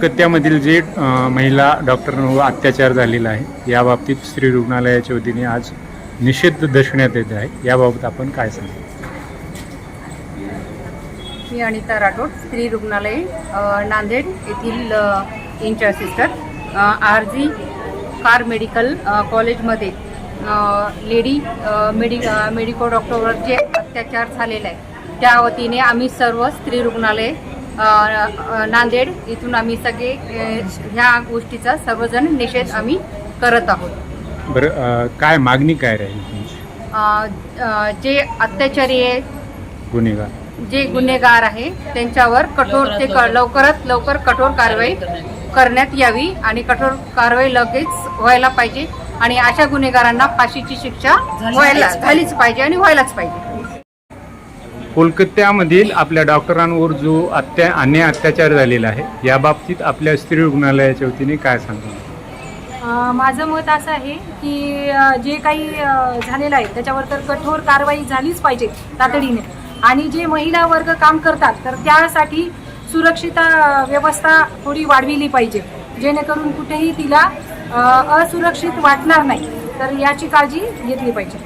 कोलकात्यामधील जे महिला डॉक्टरांवर अत्याचार झालेला आहे या बाबतीत स्त्री रुग्णालयाच्या वतीने आज निषेध दर्शवण्यात येत आहे. याबाबत आपण काय सांगू? मी अनिता राठोड स्त्री रुग्णालय नांदेड येथील अ, incharge sister R G Kar medical कॉलेजमध्ये लेडी मेडि मेडिको डॉक्टरवर जे अत्याचार झालेला आहे त्या वतीने आम्ही सर्व स्त्री रुग्णालय नांदेड इथून आम्ही सगळे ह्या गोष्टीचा सर्वजण निषेध आम्ही करत आहोत. बरं काय मागणी काय राहील जे अत्याचारी आहे गुन्हेगार. जे गुन्हेगार आहे त्यांच्यावर कठोर ते लवकरात लवकर कठोर कारवाई करण्यात यावी आणि कठोर कारवाई लगेच व्हायला पाहिजे आणि अशा गुन्हेगारांना फाशीची शिक्षा व्हायला झालीच पाहिजे आणि व्हायलाच पाहिजे. कोलकात्यामधील आपल्या डॉक्टरांवर जो अत्या अन्याय अत्याचार झालेला आहे या बाबतीत आपल्या स्त्री रुग्णालयाच्या वतीने काय सांगतो माझं मत असं आहे की जे काही झालेलं आहे त्याच्यावर तर कठोर कारवाई झालीच पाहिजे तातडीने. आणि जे महिला वर्ग काम करतात तर त्यासाठी सुरक्षिता व्यवस्था थोडी वाढविली पाहिजे. जेणेकरून कुठेही तिला असुरक्षित वाटणार नाही. तर याची काळजी घेतली पाहिजे.